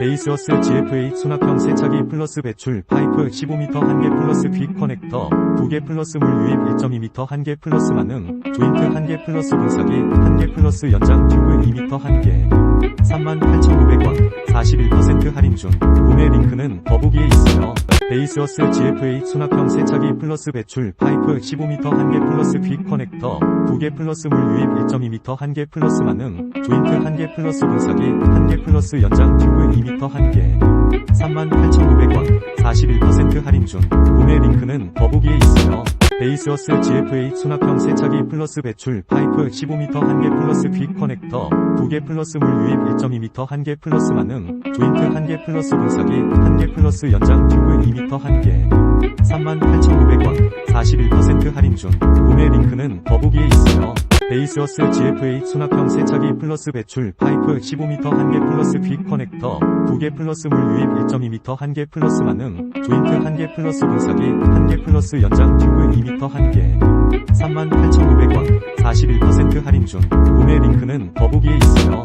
베이스어스 GFA 수납형 세차기 플러스 배출 파이프 15m 1개 플러스 퀵 커넥터 2개 플러스 물 유입 1.2m 1개 플러스 만능 조인트 1개 플러스 분사기 1개 플러스 연장 튜브 2m 1개 38,900 원 41% 할인 중 구매 링크는 더보기에 있어요. 베이스어스 GFA 수납형 세차기 플러스 배출 파이프 15m 1개 플러스 퀵 커넥터 2개 플러스 물 유입 1.2m 1개 플러스 만능 조인트 1개 플러스 분사기 1개 플러스 연장 튜브 2m 1개 38,900원 41% 할인 중 구매 링크는 더보기에 있어요. 베이스어스 GFA 수납형 세차기 플러스 배출 파이프 15m 1개 플러스 퀵 커넥터 2개 플러스 물 유입 1.2m 1개 플러스 만능 조인트 1개 플러스 분사기 1개 플러스 연장 튜브 2m 1개 38,900원 41% 할인 중 구매 링크는 더보기에. 베이스어스 GFA 수납형 세차기 플러스 배출 파이프 15m 1개 플러스 퀵 커넥터 2개 플러스 물 유입 1.2m 1개 플러스 만능 조인트 1개 플러스 분사기 1개 플러스 연장 튜브 2m 1개 38,900원 41% 할인 중 구매 링크는 더보기에 있어요.